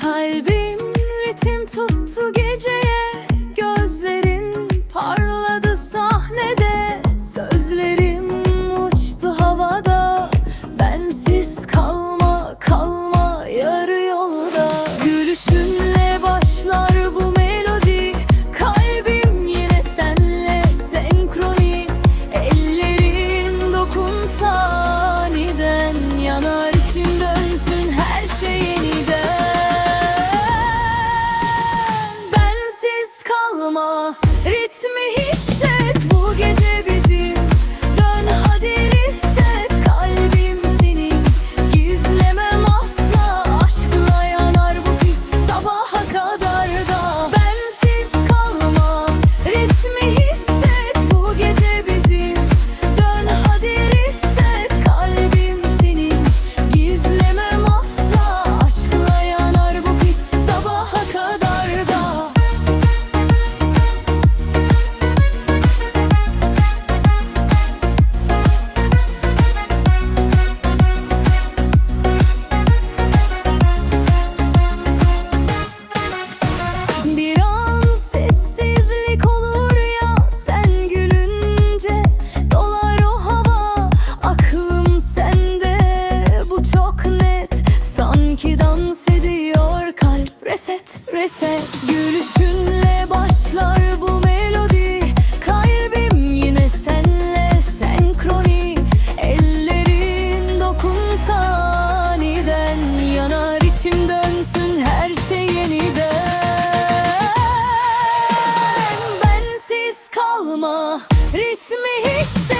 Kalbim ritim tuttu Reset, reset. Gülüşünle başlar bu melodi. Kalbim yine senle senkroni. Ellerin dokunsa aniden Yanar içim dönsün her şey yeniden. Bensiz kalma Ritmi hisset